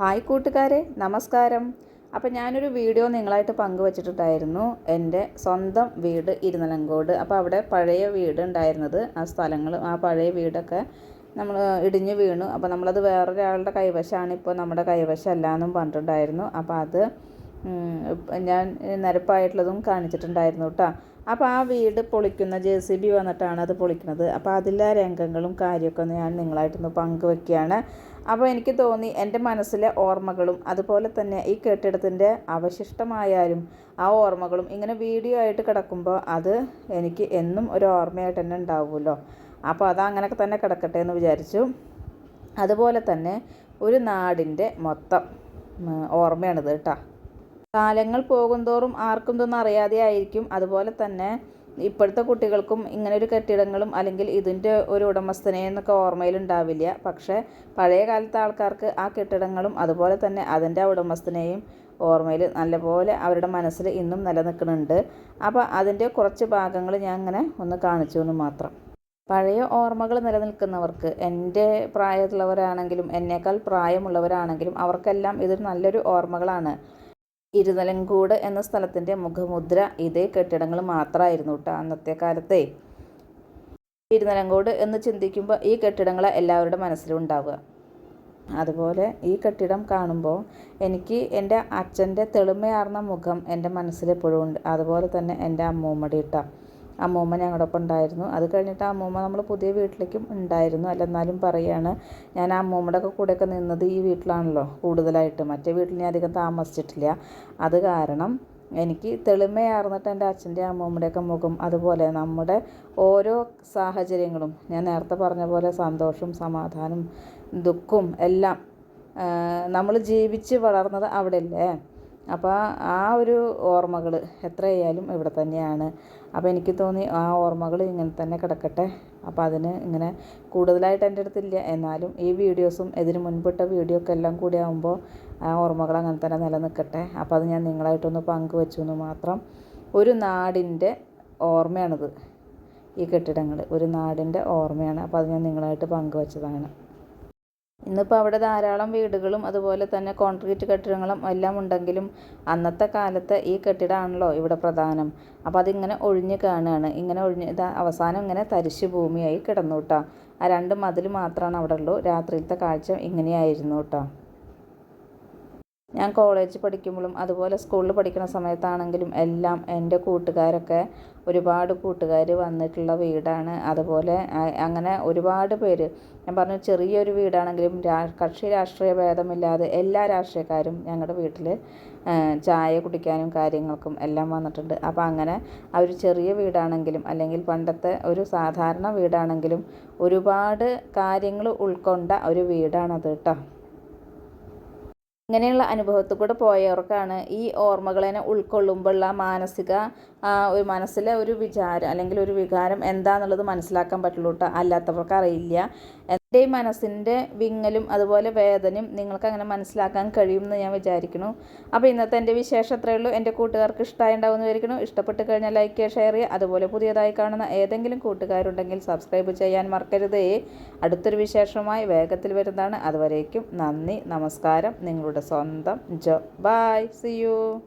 Hi കൂട്ടുകാരെ നമസ്കാരം. അപ്പോൾ ഞാനൊരു വീഡിയോ നിങ്ങളായിട്ട് പങ്കുവച്ചിട്ടുണ്ടായിരുന്നു. എന്റെ സ്വന്തം വീട് ഇരുന്നലങ്കോട്. അപ്പോൾ അവിടെ പഴയ വീട് ഉണ്ടായിരുന്നത് ആ സ്ഥലങ്ങൾ ആ പഴയ വീടൊക്കെ നമ്മൾ ഇടിഞ്ഞു വീണു. അപ്പോൾ നമ്മളത് വേറൊരാളുടെ കൈവശമാണ് ഇപ്പോൾ നമ്മുടെ കൈവശമല്ല എന്നും പറഞ്ഞിട്ടുണ്ടായിരുന്നു. അപ്പോൾ അത് ഞാൻ നിരപ്പായിട്ടുള്ളതും കാണിച്ചിട്ടുണ്ടായിരുന്നു കേട്ടോ. അപ്പോൾ ആ വീട് പൊളിക്കുന്ന ജെ സി ബി വന്നിട്ടാണ് അത് പൊളിക്കുന്നത്. അപ്പോൾ അതിലെ രംഗങ്ങളും കാര്യമൊക്കെ ഒന്ന് ഞാൻ നിങ്ങളായിട്ടൊന്ന് പങ്കുവെക്കുകയാണ്. അപ്പോൾ എനിക്ക് തോന്നി എന്റെ മനസ്സിലെ ഓർമ്മകളും അതുപോലെ തന്നെ ഈ കെട്ടിടത്തിന്റെ അവശിഷ്ടമായാലും ആ ഓർമ്മകളും ഇങ്ങനെ വീഡിയോ ആയിട്ട് കിടക്കുമ്പോൾ അത് എനിക്ക് എന്നും ഒരു ഓർമ്മയായിട്ട് തന്നെ ഉണ്ടാവുമല്ലോ. അപ്പോൾ അത് അങ്ങനെയൊക്കെ തന്നെ കിടക്കട്ടെ എന്ന് വിചാരിച്ചു. അതുപോലെ തന്നെ ഒരു നാടിന്റെ മൊത്തം ഓർമ്മയാണിത് കേട്ടോ. കാലങ്ങൾ പോകുന്തോറും ആർക്കും ഇതൊന്നും അറിയാതെ ആയിരിക്കും. അതുപോലെ തന്നെ ഇപ്പോഴത്തെ കുട്ടികൾക്കും ഇങ്ങനെ ഒരു കെട്ടിടങ്ങളും അല്ലെങ്കിൽ ഇതിന്റെ ഒരു ഉടമസ്ഥനെ എന്നൊക്കെ ഓർമ്മയിലുണ്ടാവില്ല. പക്ഷേ പഴയ കാലത്തെ ആൾക്കാർക്ക് ആ കെട്ടിടങ്ങളും അതുപോലെ തന്നെ അതിന്റെ ഉടമസ്ഥനെയും ഓർമ്മയിൽ നല്ലപോലെ അവരുടെ മനസ്സിൽ ഇന്നും നിലനിൽക്കുന്നുണ്ട്. അപ്പോൾ അതിന്റെ കുറച്ച് ഭാഗങ്ങൾ ഞാൻ അങ്ങനെ ഒന്ന് കാണിച്ചു എന്ന് മാത്രം. പഴയ ഓർമ്മകൾ നിലനിൽക്കുന്നവർക്ക് എന്റെ പ്രായത്തിലുള്ളവരാണെങ്കിലും എന്നേക്കാൾ പ്രായമുള്ളവരാണെങ്കിലും അവർക്കെല്ലാം ഇതൊരു നല്ലൊരു ഓർമ്മകളാണ്. ഇരുതലങ്കോട് എന്ന സ്ഥലത്തിന്റെ മുഖമുദ്ര ഇതേ കെട്ടിടങ്ങൾ മാത്രമായിരുന്നു കേട്ടോ അന്നത്തെ കാലത്തെ. ഇരുതലങ്കോട് എന്ന് ചിന്തിക്കുമ്പോൾ ഈ കെട്ടിടങ്ങൾ എല്ലാവരുടെ മനസ്സിലും ഉണ്ടാവുക. അതുപോലെ ഈ കെട്ടിടം കാണുമ്പോൾ എനിക്ക് എന്റെ അച്ഛന്റെ തെളിമയാർന്ന മുഖം എന്റെ മനസ്സിലെപ്പോഴും ഉണ്ട്. അതുപോലെ തന്നെ എന്റെ അമ്മൂമ്മടി ഇട്ട അമ്മൂമ്മ ഞങ്ങളുടെ ഉണ്ടായിരുന്നു. അത് കഴിഞ്ഞിട്ട് അമ്മൂമ്മ നമ്മൾ പുതിയ വീട്ടിലേക്കും ഉണ്ടായിരുന്നു. അല്ല എന്നാലും പറയുകയാണ് ഞാൻ അമ്മൂമ്മയുടെ ഒക്കെ കൂടെയൊക്കെ നിന്നത് ഈ വീട്ടിലാണല്ലോ കൂടുതലായിട്ട്. മറ്റേ വീട്ടിൽ ഞാൻ അധികം താമസിച്ചിട്ടില്ല. അത് കാരണം എനിക്ക് തെളിമയാർന്നിട്ട് എന്റെ അച്ഛന്റെ അമ്മൂമ്മയുടെയൊക്കെ മുഖം അതുപോലെ നമ്മുടെ ഓരോ സാഹചര്യങ്ങളും ഞാൻ നേരത്തെ പറഞ്ഞ പോലെ സന്തോഷം സമാധാനം ദുഃഖവും എല്ലാം നമ്മൾ ജീവിച്ച് വളർന്നത് അവിടെ അല്ലേ അപ്പോൾ ആ ഒരു ഓർമ്മകൾ എത്രയായാലും ഇവിടെ തന്നെയാണ്. അപ്പോൾ എനിക്ക് തോന്നി ആ ഓർമ്മകൾ ഇങ്ങനെ തന്നെ കിടക്കട്ടെ. അപ്പോൾ അതിന് ഇങ്ങനെ കൂടുതലായിട്ട് എന്റെ അടുത്തില്ല. എന്നാലും ഈ വീഡിയോസും ഇതിന് മുൻപിട്ട വീഡിയോ ഒക്കെ എല്ലാം കൂടി ആകുമ്പോൾ ആ ഓർമ്മകൾ അങ്ങനെ തന്നെ നിലനിൽക്കട്ടെ. അപ്പോൾ അത് ഞാൻ നിങ്ങളായിട്ടൊന്ന് പങ്കുവെച്ചു എന്ന് മാത്രം. ഒരു നാടിന്റെ ഓർമ്മയാണിത്. ഈ കെട്ടിടങ്ങൾ ഒരു നാടിന്റെ ഓർമ്മയാണ്. അപ്പോൾ അത് ഞാൻ നിങ്ങളായിട്ട് പങ്കുവെച്ചതാണ്. ഇന്നിപ്പോൾ അവിടെ ധാരാളം വീടുകളും അതുപോലെ തന്നെ കോൺക്രീറ്റ് കെട്ടിടങ്ങളും എല്ലാം ഉണ്ടെങ്കിലും അന്നത്തെ കാലത്ത് ഈ കെട്ടിടമാണല്ലോ ഇവിടെ പ്രധാനം. അപ്പോൾ അതിങ്ങനെ ഒഴിഞ്ഞ് കാണുകയാണ്. ഇങ്ങനെ ഒഴിഞ്ഞ് ഇതാ അവസാനം ഇങ്ങനെ തരിശു ഭൂമിയായി കിടന്നു കേട്ടോ. ആ രണ്ട് മതിൽ മാത്രമാണ് അവിടെ ഉള്ളൂ. രാത്രിയിലത്തെ കാഴ്ച ഇങ്ങനെയായിരുന്നു കേട്ടോ. ഞാൻ കോളേജിൽ പഠിക്കുമ്പോഴും അതുപോലെ സ്കൂളിൽ പഠിക്കുന്ന സമയത്താണെങ്കിലും എല്ലാം എന്റെ കൂട്ടുകാരൊക്കെ ഒരുപാട് കൂട്ടുകാർ വന്നിട്ടുള്ള വീടാണ്. അതുപോലെ അങ്ങനെ ഒരുപാട് പേര്. ഞാൻ പറഞ്ഞു ചെറിയൊരു വീടാണെങ്കിലും കക്ഷി രാഷ്ട്രീയ ഭേദമില്ലാതെ എല്ലാ രാഷ്ട്രീയക്കാരും ഞങ്ങളുടെ വീട്ടിൽ ചായ കുടിക്കാനും കാര്യങ്ങൾക്കും എല്ലാം വന്നിട്ടുണ്ട്. അപ്പോൾ അങ്ങനെ ആ ഒരു ചെറിയ വീടാണെങ്കിലും അല്ലെങ്കിൽ പണ്ടത്തെ ഒരു സാധാരണ വീടാണെങ്കിലും ഒരുപാട് കാര്യങ്ങൾ ഉൾക്കൊണ്ട ഒരു വീടാണത് കേട്ടോ ഇങ്ങനെയുള്ള അനുഭവത്തിൽ കൂടെ പോയവർക്കാണ് ഈ ഓർമ്മകളെ ഉൾക്കൊള്ളുമ്പോഴുള്ള മാനസിക ഒരു മനസ്സിലെ ഒരു വിചാരം അല്ലെങ്കിൽ ഒരു വികാരം എന്താണെന്നുള്ളത് മനസ്സിലാക്കാൻ പറ്റുള്ളൂ കേട്ടോ അല്ലാത്തവർക്ക് അറിയില്ല എന്റെ മനസ്സിന്റെ വിങ്ങലും അതുപോലെ വേദനയും നിങ്ങൾക്ക് അങ്ങനെ മനസ്സിലാക്കാൻ കഴിയുമെന്ന് ഞാൻ വിചാരിക്കുന്നു. അപ്പോൾ ഇന്നത്തെ എന്റെ വിശേഷം അത്രയേ ഉള്ളൂ. എന്റെ കൂട്ടുകാർക്ക് ഇഷ്ടമായി ഉണ്ടാവുമെന്ന് വിചാരിക്കുന്നു. ഇഷ്ടപ്പെട്ട് കഴിഞ്ഞാൽ ലൈക്ക് ചെയ്യുക ഷെയർ ചെയ്യുക. അതുപോലെ പുതിയതായി കാണുന്ന ഏതെങ്കിലും കൂട്ടുകാരുണ്ടെങ്കിൽ സബ്സ്ക്രൈബ് ചെയ്യാൻ മറക്കരുതേ. അടുത്തൊരു വിശേഷമായി വേഗത്തിൽ വരുന്നതാണ്. അതുവരേക്കും നന്ദി നമസ്കാരം. നിങ്ങളുടെ സ്വന്തം ജോ ബൈ സി യു